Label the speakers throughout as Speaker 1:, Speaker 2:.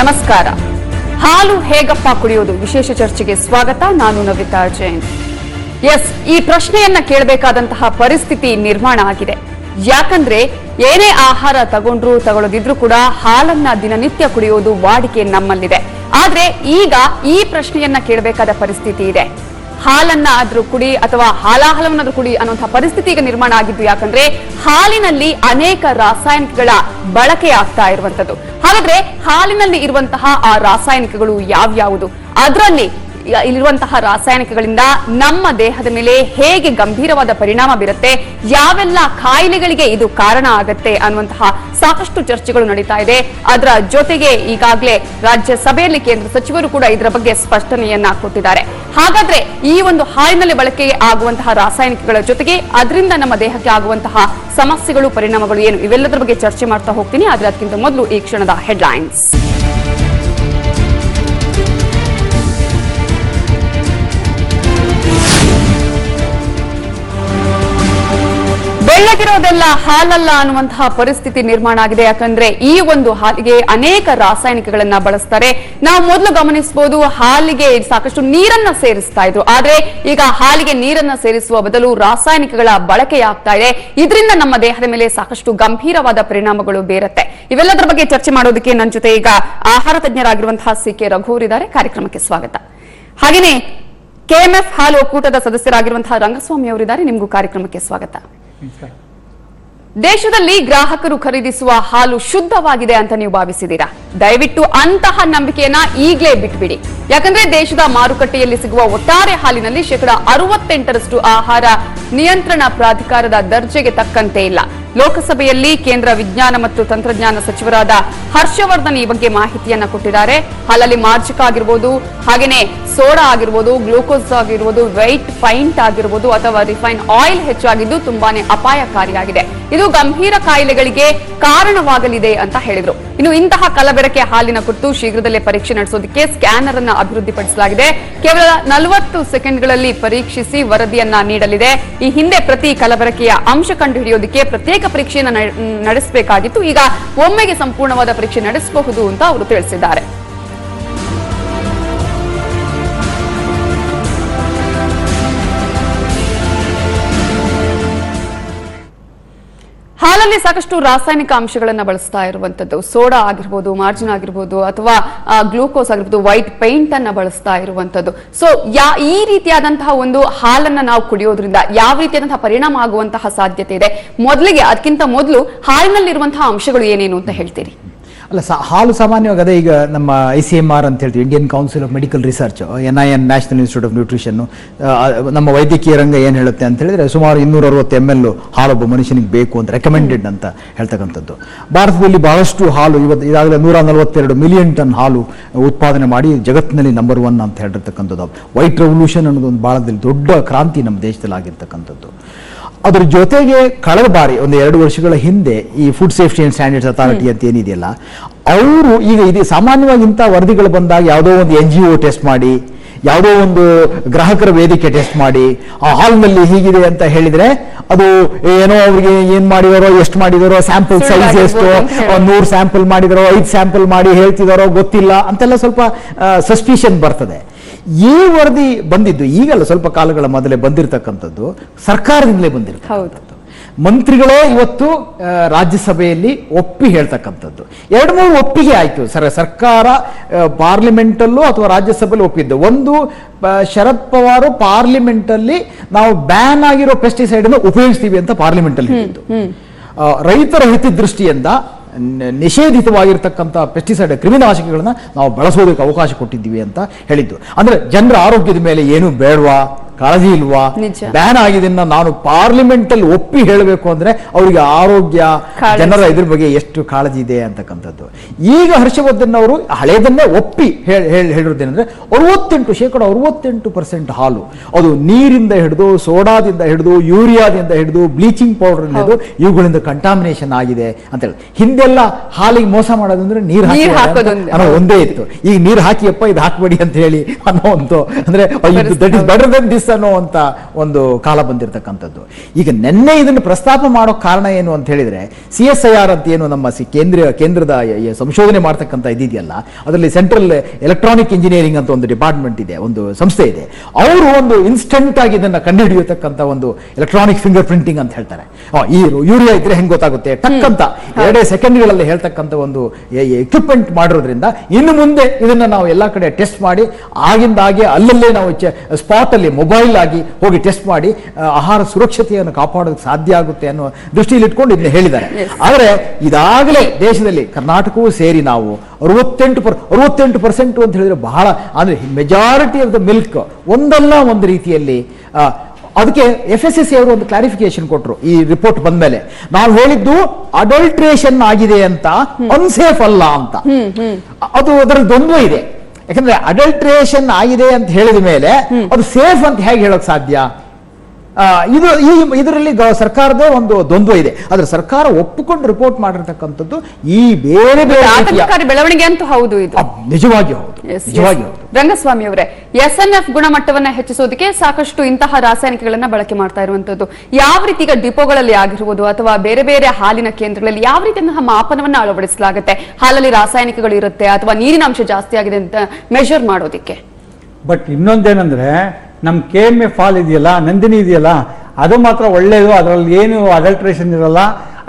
Speaker 1: ನಮಸ್ಕಾರ. ಹಾಲು ಹೇಗಪ್ಪ ಕುಡಿಯೋದು? ವಿಶೇಷ ಚರ್ಚೆಗೆ ಸ್ವಾಗತ. ನಾನು ನವಿತಾ ಜೈನ್. ಎಸ್, ಈ ಪ್ರಶ್ನೆಯನ್ನ ಕೇಳಬೇಕಾದಂತಹ ಪರಿಸ್ಥಿತಿ ನಿರ್ಮಾಣ ಆಗಿದೆ. ಯಾಕಂದ್ರೆ ಏನೇ ಆಹಾರ ತಗೊಂಡ್ರು ತಗೊಳ್ಳದಿದ್ರು ಕೂಡ ಹಾಲನ್ನ ದಿನನಿತ್ಯ ಕುಡಿಯೋದು ವಾಡಿಕೆ ನಮ್ಮಲ್ಲಿದೆ. ಆದ್ರೆ ಈಗ ಈ ಪ್ರಶ್ನೆಯನ್ನ ಕೇಳಬೇಕಾದ ಪರಿಸ್ಥಿತಿ ಇದೆ. ಹಾಲನ್ನ ಆದ್ರೂ ಕುಡಿ ಅಥವಾ ಹಾಲಾಹಲವನ್ನಾದ್ರೂ ಕುಡಿ ಅನ್ನುವಂತಹ ಪರಿಸ್ಥಿತಿ ಈಗ ನಿರ್ಮಾಣ ಆಗಿದ್ದು ಯಾಕಂದ್ರೆ ಹಾಲಿನಲ್ಲಿ ಅನೇಕ ರಾಸಾಯನಿಕಗಳ ಬಳಕೆ ಆಗ್ತಾ ಇರುವಂತದ್ದು. ಹಾಗಾದ್ರೆ ಹಾಲಿನಲ್ಲಿ ಇರುವಂತಹ ಆ ರಾಸಾಯನಿಕಗಳು ಯಾವ್ಯಾವುದು? ಅದರಲ್ಲಿ ಇಲ್ಲಿರುವಂತಹ ರಾಸಾಯನಿಕಗಳಿಂದ ನಮ್ಮ ದೇಹದ ಮೇಲೆ ಹೇಗೆ ಗಂಭೀರವಾದ ಪರಿಣಾಮ ಬೀರುತ್ತೆ, ಯಾವೆಲ್ಲ ಕಾಯಿಲೆಗಳಿಗೆ ಇದು ಕಾರಣ ಆಗತ್ತೆ ಅನ್ನುವಂತಹ ಸಾಕಷ್ಟು ಚರ್ಚೆಗಳು ನಡೀತಾ ಇದೆ. ಅದರ ಜೊತೆಗೆ ಈಗಾಗಲೇ ರಾಜ್ಯಸಭೆಯಲ್ಲಿ ಕೇಂದ್ರ ಸಚಿವರು ಕೂಡ ಇದರ ಬಗ್ಗೆ ಸ್ಪಷ್ಟನೆಯನ್ನ ಕೊಟ್ಟಿದ್ದಾರೆ. ಹಾಗಾದ್ರೆ ಈ ಒಂದು ಹಾಲಿನಲ್ಲಿ ಬಳಕೆ ಆಗುವಂತಹ ರಾಸಾಯನಿಕಗಳ ಜೊತೆಗೆ ಅದರಿಂದ ನಮ್ಮ ದೇಹಕ್ಕೆ ಆಗುವಂತಹ ಸಮಸ್ಯೆಗಳು, ಪರಿಣಾಮಗಳು ಏನು? ಇವೆಲ್ಲದರ ಬಗ್ಗೆ ಚರ್ಚೆ ಮಾಡ್ತಾ ಹೋಗ್ತೀನಿ. ಆದ್ರೆ ಅದಕ್ಕಿಂತ ಮೊದಲು ಈ ಕ್ಷಣದ ಹೆಡ್ಲೈನ್ಸ್ ಬೆಳ್ಳಗಿರೋದೆಲ್ಲ ಹಾಲಲ್ಲ ಅನ್ನುವಂತಹ ಪರಿಸ್ಥಿತಿ ನಿರ್ಮಾಣ ಆಗಿದೆ. ಯಾಕಂದ್ರೆ ಈ ಒಂದು ಹಾಲಿಗೆ ಅನೇಕ ರಾಸಾಯನಿಕಗಳನ್ನ ಬಳಸ್ತಾರೆ. ನಾವು ಮೊದಲು ಗಮನಿಸಬಹುದು ಹಾಲಿಗೆ ಸಾಕಷ್ಟು ನೀರನ್ನ ಸೇರಿಸ್ತಾ ಇದ್ರು. ಆದ್ರೆ ಈಗ ಹಾಲಿಗೆ ನೀರನ್ನ ಸೇರಿಸುವ ಬದಲು ರಾಸಾಯನಿಕಗಳ ಬಳಕೆಯಾಗ್ತಾ ಇದೆ. ಇದರಿಂದ ನಮ್ಮ ದೇಹದ ಮೇಲೆ ಸಾಕಷ್ಟು ಗಂಭೀರವಾದ ಪರಿಣಾಮಗಳು ಬೀರುತ್ತೆ. ಇವೆಲ್ಲದರ ಬಗ್ಗೆ ಚರ್ಚೆ ಮಾಡೋದಕ್ಕೆ ನನ್ನ ಜೊತೆ ಈಗ ಆಹಾರ ತಜ್ಞರಾಗಿರುವಂತಹ ಸಿ ಕೆ ರಘುವರ್ ಇದ್ದಾರೆ. ಕಾರ್ಯಕ್ರಮಕ್ಕೆ ಸ್ವಾಗತ. ಹಾಗೆಯೇ ಕೆಎಂಎಫ್ ಹಾಲು ಒಕ್ಕೂಟದ ಸದಸ್ಯರಾಗಿರುವಂತಹ ರಂಗಸ್ವಾಮಿ ಅವರಿದ್ದಾರೆ. ನಿಮಗೂ ಕಾರ್ಯಕ್ರಮಕ್ಕೆ ಸ್ವಾಗತ. ದೇಶದಲ್ಲಿ ಗ್ರಾಹಕರು ಖರೀದಿಸುವ ಹಾಲು ಶುದ್ಧವಾಗಿದೆ ಅಂತ ನೀವು ಭಾವಿಸಿದ್ದೀರಾ? ದಯವಿಟ್ಟು ಅಂತಹ ನಂಬಿಕೆಯನ್ನ ಈಗಲೇ ಬಿಟ್ಬಿಡಿ. ಯಾಕಂದ್ರೆ ದೇಶದ ಮಾರುಕಟ್ಟೆಯಲ್ಲಿ ಸಿಗುವ ಒಟ್ಟಾರೆ ಹಾಲಿನಲ್ಲಿ ಶೇಕಡ ಅರವತ್ತೆಂಟರಷ್ಟು ಆಹಾರ ನಿಯಂತ್ರಣ ಪ್ರಾಧಿಕಾರದ ದರ್ಜೆಗೆ ತಕ್ಕಂತೆ ಇಲ್ಲ. ಲೋಕಸಭೆಯಲ್ಲಿ ಕೇಂದ್ರ ವಿಜ್ಞಾನ ಮತ್ತು ತಂತ್ರಜ್ಞಾನ ಸಚಿವರಾದ ಹರ್ಷವರ್ಧನ್ ಈ ಬಗ್ಗೆ ಮಾಹಿತಿಯನ್ನ ಕೊಟ್ಟಿದ್ದಾರೆ. ಹಾಲಲ್ಲಿ ಮಾರ್ಜಕ ಆಗಿರ್ಬೋದು, ಹಾಗೇನೆ ಸೋಡಾ ಆಗಿರ್ಬೋದು, ಗ್ಲೂಕೋಸ್ ಆಗಿರ್ಬೋದು, ವೈಟ್ ಪೈಂಟ್ ಆಗಿರ್ಬೋದು, ಅಥವಾ ರಿಫೈನ್ ಆಯಿಲ್ ಹೆಚ್ಚಾಗಿದ್ದು ತುಂಬಾನೇ ಅಪಾಯಕಾರಿಯಾಗಿದೆ. ಇದು ಗಂಭೀರ ಕಾಯಿಲೆಗಳಿಗೆ ಕಾರಣವಾಗಲಿದೆ ಅಂತ ಹೇಳಿದ್ರು. ಇನ್ನು ಇಂತಹ ಕಲಬೆರಕೆ ಹಾಲಿನ ಕುರಿತು ಶೀಘ್ರದಲ್ಲೇ ಪರೀಕ್ಷೆ ನಡೆಸೋದಕ್ಕೆ ಸ್ಕ್ಯಾನರ್ ಅನ್ನು ಅಭಿವೃದ್ಧಿಪಡಿಸಲಾಗಿದೆ. ಕೇವಲ ನಲವತ್ತು ಸೆಕೆಂಡ್ಗಳಲ್ಲಿ ಪರೀಕ್ಷಿಸಿ ವರದಿಯನ್ನ ನೀಡಲಿದೆ. ಈ ಹಿಂದೆ ಪ್ರತಿ ಕಲಬೆರಕೆಯ ಅಂಶ ಕಂಡುಹಿಡಿಯೋದಕ್ಕೆ ಪ್ರತ್ಯೇಕ ಪರೀಕ್ಷೆಯನ್ನು ನಡೆ- ನಡೆಸಬೇಕಾಗಿತ್ತು. ಈಗ ಒಮ್ಮೆಗೆ ಸಂಪೂರ್ಣವಾದ ಪರೀಕ್ಷೆ ನಡೆಸಬಹುದು ಅಂತ ಅವರು ತಿಳಿಸಿದ್ದಾರೆ. ಹಾಲಲ್ಲಿ ಸಾಕಷ್ಟು ರಾಸಾಯನಿಕ ಅಂಶಗಳನ್ನ ಬಳಸ್ತಾ ಇರುವಂತದ್ದು. ಸೋಡಾ ಆಗಿರ್ಬೋದು, ಮಾರ್ಜಿನ್ ಆಗಿರ್ಬೋದು, ಅಥವಾ ಗ್ಲೂಕೋಸ್ ಆಗಿರ್ಬೋದು, ವೈಟ್ ಪೇಂಟ್ ಅನ್ನ ಬಳಸ್ತಾ ಇರುವಂತದ್ದು. ಸೊ, ಯಾ, ಈ ರೀತಿಯಾದಂತಹ ಒಂದು ಹಾಲನ್ನ ನಾವು ಕುಡಿಯೋದ್ರಿಂದ ಯಾವ ರೀತಿಯಾದಂತಹ ಪರಿಣಾಮ ಆಗುವಂತಹ ಸಾಧ್ಯತೆ ಇದೆ? ಮೊದಲಿಗೆ, ಅದಕ್ಕಿಂತ ಮೊದಲು ಹಾಲಿನಲ್ಲಿರುವಂತಹ ಅಂಶಗಳು ಏನೇನು ಅಂತ ಹೇಳ್ತೀರಿ?
Speaker 2: ಅಲ್ಲ ಸ ಹಾಲು ಸಾಮಾನ್ಯವಾಗಿ ಅದೇ ಈಗ ನಮ್ಮ ಐ ಸಿ ಎಂ ಆರ್ ಅಂತ ಹೇಳ್ತೀವಿ Indian council of medical research N I N national institute of nutrition ನಮ್ಮ ವೈದ್ಯಕೀಯ ರಂಗ ಏನು ಹೇಳುತ್ತೆ ಅಂತ ಹೇಳಿದ್ರೆ ಸುಮಾರು ಇನ್ನೂರ ಅರವತ್ತು ಎಂ ಎಲ್ ಹಾಲೊಬ್ಬ ಮನುಷ್ಯನಿಗೆ ಬೇಕು ಅಂತ ರೆಕಮೆಂಡೆಡ್ ಅಂತ ಹೇಳ್ತಕ್ಕಂಥದ್ದು. ಭಾರತದಲ್ಲಿ ಬಹಳಷ್ಟು ಹಾಲು ಇವತ್ತು ಇದಾಗಲೇ ನೂರ ನಲವತ್ತೆರಡು ಮಿಲಿಯನ್ ಟನ್ ಹಾಲು ಉತ್ಪಾದನೆ ಮಾಡಿ ಜಗತ್ತಿನಲ್ಲಿ ನಂಬರ್ ಒನ್ ಅಂತ ಹೇಳಿರ್ತಕ್ಕಂಥದ್ದು. ವೈಟ್ ರೆವಲ್ಯೂಷನ್ ಅನ್ನೋದು ಒಂದು ಭಾರತದಲ್ಲಿ ದೊಡ್ಡ ಕ್ರಾಂತಿ ನಮ್ಮ ದೇಶದಲ್ಲಿ ಆಗಿರ್ತಕ್ಕಂಥದ್ದು. ಅದ್ರ ಜೊತೆಗೆ ಕಳೆದ ಬಾರಿ ಒಂದು ಎರಡು ವರ್ಷಗಳ ಹಿಂದೆ ಈ food safety and standards authority ಅಂತ ಏನಿದೆಯಲ್ಲ ಅವರು ಈಗ ಇದು ಸಾಮಾನ್ಯವಾಗಿ ಇಂಥ ವರದಿಗಳು ಬಂದಾಗ ಯಾವುದೋ ಒಂದು ಎನ್ ಜಿ ಒ ಟೆಸ್ಟ್ ಮಾಡಿ ಯಾವುದೋ ಒಂದು ಗ್ರಾಹಕರ ವೇದಿಕೆ ಟೆಸ್ಟ್ ಮಾಡಿ ಆ ಹಾಲ್ನಲ್ಲಿ ಹೀಗಿದೆ ಅಂತ ಹೇಳಿದ್ರೆ ಅದು ಏನೋ ಅವ್ರಿಗೆ ಏನ್ ಮಾಡಿದಾರೋ ಎಷ್ಟು ಮಾಡಿದಾರೋ ಸ್ಯಾಂಪಲ್ ಸೈಜ್ ಎಷ್ಟು ನೂರು ಸ್ಯಾಂಪಲ್ ಮಾಡಿದಾರೋ ಐದು ಸ್ಯಾಂಪಲ್ ಮಾಡಿ ಹೇಳ್ತಿದಾರೋ ಗೊತ್ತಿಲ್ಲ ಅಂತೆಲ್ಲ ಸ್ವಲ್ಪ ಸಸ್ಪಿಷನ್ ಬರ್ತದೆ. ಈ ವರದಿ ಬಂದಿದ್ದು ಈಗಲ್ಲ ಸ್ವಲ್ಪ ಕಾಲಗಳ ಮೊದಲೇ ಬಂದಿರತಕ್ಕಂಥದ್ದು ಸರ್ಕಾರದಿಂದಲೇ ಬಂದಿರ್ತಕ್ಕಂಥದ್ದು. ಮಂತ್ರಿಗಳೇ ಇವತ್ತು ರಾಜ್ಯಸಭೆಯಲ್ಲಿ ಒಪ್ಪಿ ಹೇಳ್ತಕ್ಕಂಥದ್ದು. ಎರಡು ಮೂರು ಒಪ್ಪಿಗೆ ಆಯಿತು. ಸರ್ ಸರ್ಕಾರ ಪಾರ್ಲಿಮೆಂಟಲ್ಲೂ ಅಥವಾ ರಾಜ್ಯಸಭೆಯಲ್ಲಿ ಒಪ್ಪಿದ್ದು. ಒಂದು ಶರದ್ ಪವಾರ್ ಪಾರ್ಲಿಮೆಂಟಲ್ಲಿ ನಾವು ಬ್ಯಾನ್ ಆಗಿರೋ ಪೆಸ್ಟಿಸೈಡ್ ಅನ್ನು ಉಪಯೋಗಿಸ್ತೀವಿ ಅಂತ ಪಾರ್ಲಿಮೆಂಟಲ್ಲಿ ಹೇಳಿದ್ದು. ರೈತರ ಹಿತದೃಷ್ಟಿಯಿಂದ ನಿಷೇಧಿತವಾಗಿರ್ತಕ್ಕಂಥ ಪೆಸ್ಟಿಸೈಡ್ ಕ್ರಿಮಿನಾಶಕಗಳನ್ನ ನಾವು ಬಳಸೋದಕ್ಕೆ ಅವಕಾಶ ಕೊಟ್ಟಿದ್ದೀವಿ ಅಂತ ಹೇಳಿದ್ದು. ಅಂದ್ರೆ ಜನರ ಆರೋಗ್ಯದ ಮೇಲೆ ಏನು ಬೇಡವಾ? ಕಾಳಜಿ ಇಲ್ವಾ? ಬ್ಯಾನ್ ಆಗಿದ್ದನ್ನ ನಾನು ಪಾರ್ಲಿಮೆಂಟ್ ಅಲ್ಲಿ ಒಪ್ಪಿ ಹೇಳಬೇಕು ಅಂದ್ರೆ ಅವರಿಗೆ ಆರೋಗ್ಯ ಜನರ ಇದ್ರ ಬಗ್ಗೆ ಎಷ್ಟು ಕಾಳಜಿ ಇದೆ ಅಂತಕ್ಕಂಥದ್ದು. ಈಗ ಹರ್ಷವರ್ಧನ್ ಅವರು ಹಳೆಯದನ್ನೇ ಒಪ್ಪಿ ಹೇಳಿರೋದೇನಂದ್ರೆ ಹೇಳ್- ಹೇಳಿರೋದೇನೆಂದ್ರೆ ಅರವತ್ತೆಂಟು ಶೇಕಡ ಅರವತ್ತೆಂಟು ಪರ್ಸೆಂಟ್ ಹಾಲು. ಅದು ನೀರಿಂದ ಹಿಡಿದು ಸೋಡಾದಿಂದ ಹಿಡಿದು ಯೂರಿಯಾದಿಂದ ಹಿಡಿದು ಬ್ಲೀಚಿಂಗ್ ಪೌಡರ್ ಹಿಡಿದು ಇವುಗಳಿಂದ ಕಂಟಾಮಿನೇಷನ್ ಆಗಿದೆ ಅಂತ ಹೇಳಿ. ಹಿಂದೆಲ್ಲ ಹಾಲಿಗೆ ಮೋಸ ಮಾಡೋದಂದ್ರೆ ನೀರು ಅನ್ನೋ ಒಂದೇ ಇತ್ತು. ಈಗ ನೀರು ಹಾಕಿಯಪ್ಪ ಇದು ಹಾಕ್ಬೇಡಿ ಅಂತ ಹೇಳಿ ಅನ್ನೋ ಒಂದು ಅಂದ್ರೆ that is better than this ಅನ್ನುವಂಥ ಒಂದು ಕಾಲ ಬಂದಿರತಕ್ಕಂಥದ್ದು. ಈಗ ನಿನ್ನೆ ಇದನ್ನು ಪ್ರಸ್ತಾಪ ಮಾಡೋ ಕಾರಣ ಏನು ಅಂತ ಹೇಳಿದ್ರೆ ಸಿ ಎಸ್ ಐ ಆರ್ ಅಂತ ಏನು ನಮ್ಮ ಸಿ ಕೇಂದ್ರೀಯ ಕೇಂದ್ರದ ಸಂಶೋಧನೆ ಮಾಡ್ತಕ್ಕಂಥ ಇದಿದೆಯಲ್ಲ ಅದರಲ್ಲಿ ಸೆಂಟ್ರಲ್ ಎಲೆಕ್ಟ್ರಾನಿಕ್ ಇಂಜಿನಿಯರಿಂಗ್ ಅಂತ ಒಂದು ಡಿಪಾರ್ಟ್ಮೆಂಟ್ ಇದೆ ಒಂದು ಸಂಸ್ಥೆ ಇದೆ. ಅವರು ಒಂದು ಇನ್ಸ್ಟೆಂಟ್ ಆಗಿ ಇದನ್ನ ಕಂಡುಹಿಡಿಯತಕ್ಕಂಥ ಒಂದು ಎಲೆಕ್ಟ್ರಾನಿಕ್ ಫಿಂಗರ್ ಪ್ರಿಂಟಿಂಗ್ ಅಂತ ಹೇಳ್ತಾರೆ. ಈ ಯೂರಿಯಾ ಇದ್ರೆ ಹೆಂಗ್ ಗೊತ್ತಾಗುತ್ತೆ? ಟಕ್ ಅಂತ ಎರಡೇ ಸೆಕೆಂಡ್ಗಳಲ್ಲಿ ಹೇಳ್ತಕ್ಕಂಥ ಒಂದು ಎಕ್ವಿಪ್ಮೆಂಟ್ ಮಾಡಿರೋದ್ರಿಂದ ಇನ್ನು ಮುಂದೆ ಇದನ್ನ ನಾವು ಎಲ್ಲ ಕಡೆ ಟೆಸ್ಟ್ ಮಾಡಿ ಆಗಿಂದಾಗೆ ಅಲ್ಲಲ್ಲೇ ನಾವು ಸ್ಪಾಟ್ ಅಲ್ಲಿ ಮೊಬೈಲ್ ಆಗಿ ಹೋಗಿ ಟೆಸ್ಟ್ ಮಾಡಿ ಆಹಾರ ಸುರಕ್ಷತೆಯನ್ನು ಕಾಪಾಡೋದಕ್ಕೆ ಸಾಧ್ಯ ಆಗುತ್ತೆ ಅನ್ನೋ ದೃಷ್ಟಿಯಲ್ಲಿ ಇಟ್ಕೊಂಡು ಇದನ್ನ ಹೇಳಿದ್ದಾರೆ. ಆದರೆ ಇದಾಗಲೇ ದೇಶದಲ್ಲಿ ಕರ್ನಾಟಕವೂ ಸೇರಿ ನಾವು ಅರವತ್ತೆಂಟು ಪರ್ ಅರವತ್ತೆಂಟು ಪರ್ಸೆಂಟ್ ಅಂತ ಹೇಳಿದ್ರೆ ಬಹಳ ಅಂದರೆ ಮೆಜಾರಿಟಿ ಆಫ್ ದ ಮಿಲ್ಕ್ ಒಂದಲ್ಲ ಒಂದು ರೀತಿಯಲ್ಲಿ ಅದಕ್ಕೆ ಎಫ್ ಎಸ್ ಎಸ್ ಅವರು ಒಂದು ಕ್ಲಾರಿಫಿಕೇಶನ್ ಕೊಟ್ಟರು ಈ ರಿಪೋರ್ಟ್ ಬಂದ ಮೇಲೆ ನಾವು ಹೇಳಿದ್ದು ಅಡಲ್ಟ್ರೇಷನ್ ಆಗಿದೆ ಅಂತ ಅನ್ಸೇಫ್ ಅಲ್ಲ ಅಂತ. ಅದು ಅದರ ದ್ವಂದ್ವ ಇದೆ. ಯಾಕಂದ್ರೆ ಅಡಲ್ಟ್ರೇಷನ್ ಆಗಿದೆ ಅಂತ ಹೇಳಿದ ಮೇಲೆ ಅದು ಸೇಫ್ ಅಂತ ಹೇಗೆ ಹೇಳಕ್ ಸಾಧ್ಯ? ಇದು ಈ ಇದರಲ್ಲಿ ಸರ್ಕಾರದ ಒಂದು ದ್ವಂದ್ವ ಇದೆ. ಆದ್ರೆ ಸರ್ಕಾರ ಒಪ್ಪಿಕೊಂಡು ರಿಪೋರ್ಟ್ ಮಾಡಿರ್ತಕ್ಕಂಥದ್ದು ಈ ಬೇರೆ ಬೇರೆ
Speaker 1: ಬೆಳವಣಿಗೆ ಅಂತೂ ಹೌದು ಇದು.
Speaker 2: ನಿಜವಾಗಿ ಹೌದು. ನಿಜವಾಗಿ ಹೌದು.
Speaker 1: ರಂಗಸ್ವಾಮಿ ಅವರೇ ಎಸ್ ಎನ್ ಎಫ್ ಗುಣಮಟ್ಟವನ್ನ ಹೆಚ್ಚಿಸೋದಕ್ಕೆ ಸಾಕಷ್ಟು ಇಂತಹ ರಾಸಾಯನಿಕಗಳನ್ನ ಬಳಕೆ ಮಾಡ್ತಾ ಇರುವಂತದ್ದು ಯಾವ ರೀತಿ ಈಗ ಡಿಪೋಗಳಲ್ಲಿ ಆಗಿರ್ಬೋದು ಅಥವಾ ಬೇರೆ ಬೇರೆ ಹಾಲಿನ ಕೇಂದ್ರಗಳಲ್ಲಿ ಯಾವ ರೀತಿಯಂತಹ ಮಾಪನವನ್ನ ಅಳವಡಿಸಲಾಗುತ್ತೆ? ಹಾಲಲ್ಲಿ ರಾಸಾಯನಿಕಗಳು ಇರುತ್ತೆ ಅಥವಾ ನೀರಿನ ಅಂಶ ಜಾಸ್ತಿ ಆಗಿದೆ ಅಂತ ಮೆಷರ್ ಮಾಡೋದಿಕ್ಕೆ?
Speaker 3: ಬಟ್ ಇನ್ನೊಂದೇನಂದ್ರೆ ನಮ್ಮ ಕೆ ಎಂ ಎಫ್ ಹಾಲ್ ಇದೆಯಲ್ಲ ನಂದಿನಿ ಇದೆಯಲ್ಲ ಅದು ಮಾತ್ರ ಒಳ್ಳೆಯದು ಅದರಲ್ಲಿ ಏನು ಅಡಲ್ಟ್ರೇಷನ್ ಇರಲ್ಲ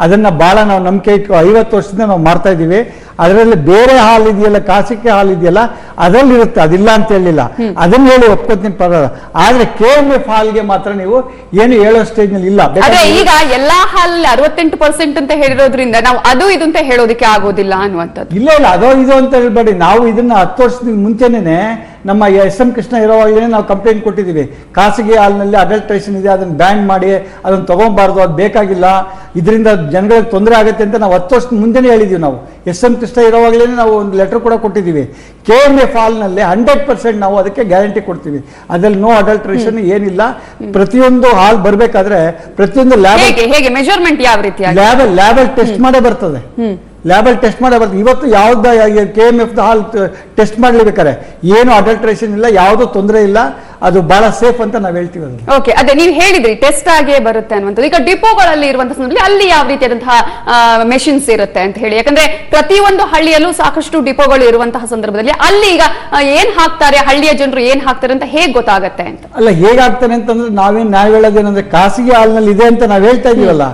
Speaker 3: ಅದನ್ನ ಭಾಳ ನಾವು ನಂಬಿಕೆ ಇಟ್ಟು ಐವತ್ತು ವರ್ಷದಿಂದ ನಾವು ಮಾಡ್ತಾ ಇದ್ದೀವಿ ಅದರಲ್ಲಿ ಬೇರೆ ಹಾಲ್ ಇದೆಯಲ್ಲ ಕಾಸಿಕೆ ಹಾಲ್ ಇದೆಯಲ್ಲ ಅದರಲ್ಲಿ ಇರುತ್ತೆ ಅದಿಲ್ಲ ಅಂತ ಹೇಳಿಲ್ಲ. ಅದನ್ನ ಹೇಳಿ ಒಪ್ಕೋತೀನಿ ಪರವಾಗಿಲ್ಲ ಆದ್ರೆ ಕೆ ಎಂ ಎಫ್ ಹಾಲ್ಗೆ ಮಾತ್ರ ನೀವು ಏನು ಹೇಳೋ ಸ್ಟೇಜ್ನಲ್ಲಿ ಇಲ್ಲ.
Speaker 1: ಅದೇ ಈಗ ಎಲ್ಲಾ ಹಾಲ್ ಅರವತ್ತೆಂಟು ಪರ್ಸೆಂಟ್ ಅಂತ ಹೇಳಿರೋದ್ರಿಂದ ನಾವು ಅದು ಇದು ಅಂತ ಹೇಳೋದಕ್ಕೆ ಆಗೋದಿಲ್ಲ ಅನ್ನುವಂಥದ್ದು.
Speaker 3: ಇಲ್ಲ ಇಲ್ಲ ಅದೋ ಇದು ಅಂತ ಹೇಳ್ಬೇಡಿ. ನಾವು ಇದನ್ನ ಹತ್ತು ವರ್ಷದ ಮುಂಚೆನೆ ನಮ್ಮ ಎಸ್ ಎಂ ಕೃಷ್ಣ ಇರೋವಾಗಲೇ ನಾವು ಕಂಪ್ಲೇಂಟ್ ಕೊಟ್ಟಿದ್ದೀವಿ. ಖಾಸಗಿ ಹಾಲ್ನಲ್ಲಿ ಅಡಲ್ಟ್ರೇಷನ್ ಇದೆ ಅದನ್ನ ಬ್ಯಾನ್ ಮಾಡಿ ಅದನ್ನ ತೊಗೊಬಾರ್ದು ಅದು ಬೇಕಾಗಿಲ್ಲ. ಇದರಿಂದ ಜನಗಳಿಗೆ ತೊಂದರೆ ಆಗುತ್ತೆ ಅಂತ ನಾವು ಹತ್ತು ವರ್ಷ ಮುಂದೆನೇ ಹೇಳಿದ್ದೀವಿ ನಾವು. ಎಸ್ ಎಂ ಕೃಷ್ಣ ಇರೋವಾಗಲೇ ನಾವು ಒಂದು ಲೆಟರ್ ಕೂಡ ಕೊಟ್ಟಿದ್ದೀವಿ. ಕೆ ಎಂ ಎಫ್ ಹಾಲ್ನಲ್ಲಿ ಹಂಡ್ರೆಡ್ ಪರ್ಸೆಂಟ್ ನಾವು ಅದಕ್ಕೆ ಗ್ಯಾರಂಟಿ ಕೊಡ್ತೀವಿ. ಅದರಲ್ಲಿ ನೋ ಅಡಲ್ಟ್ರೇಷನ್ ಏನಿಲ್ಲ. ಪ್ರತಿಯೊಂದು ಹಾಲ್ ಬರಬೇಕಾದ್ರೆ ಪ್ರತಿಯೊಂದು ಲ್ಯಾಬ್
Speaker 1: ಹೇಗೆ ಹೇಗೆ? ಮೆಜರ್ಮೆಂಟ್ ಯಾವ ರೀತಿಯಾಗಿ?
Speaker 3: ಲ್ಯಾಬಲ್ ಲ್ಯಾಬಲ್ ಟೆಸ್ಟ್ ಮಾಡೇ ಬರ್ತದೆ. ಲ್ಯಾಬಲ್ ಟೆಸ್ಟ್ ಮಾಡೇ ಬರ್ತದೆ ಇವತ್ತು ಯಾವ್ದು ಕೆ ಎಂ ಎಫ್ ಹಾಲ್ ಟೆಸ್ಟ್ ಮಾಡ್ಲಿಬೇಕಾರೆ ಏನು ಅಡಲ್ಟ್ರೇಷನ್ ಇಲ್ಲ ಯಾವುದೂ ತೊಂದರೆ ಇಲ್ಲ ಅದು ಬಹಳ ಸೇಫ್ ಅಂತ ನಾವು ಹೇಳ್ತೀವಿ
Speaker 1: ಓಕೆ ಅದೇ ನೀವು ಹೇಳಿದ್ರಿ ಟೆಸ್ಟ್ ಆಗೇ ಬರುತ್ತೆ ಅನ್ನುವಂಥದ್ದು. ಈಗ ಡಿಪೋಗಳಲ್ಲಿ ಇರುವಂತಹ ಸಂದರ್ಭದಲ್ಲಿ ಅಲ್ಲಿ ಯಾವ ರೀತಿಯಾದಂತಹ ಮೆಷಿನ್ಸ್ ಇರುತ್ತೆ ಅಂತ ಹೇಳಿ. ಯಾಕಂದ್ರೆ ಪ್ರತಿಯೊಂದು ಹಳ್ಳಿಯಲ್ಲೂ ಸಾಕಷ್ಟು ಡಿಪೋಗಳು ಇರುವಂತಹ ಸಂದರ್ಭದಲ್ಲಿ ಅಲ್ಲಿ ಈಗ ಏನ್ ಹಾಕ್ತಾರೆ ಹಳ್ಳಿಯ ಜನರು ಏನ್ ಹಾಕ್ತಾರೆ ಅಂತ ಹೇಗೆ ಗೊತ್ತಾಗುತ್ತೆ ಅಂತ?
Speaker 3: ಅಲ್ಲ ಹೇಗಾಗ್ತಾರೆ ಅಂತಂದ್ರೆ ನಾವೇನ್ ನಾವು ಹೇಳೋದೇನಂದ್ರೆ ಖಾಸಗಿ ಹಾಲ್ನಲ್ಲಿ ಇದೆ ಅಂತ ನಾವು ಹೇಳ್ತಾ ಇದೀವಲ್ಲ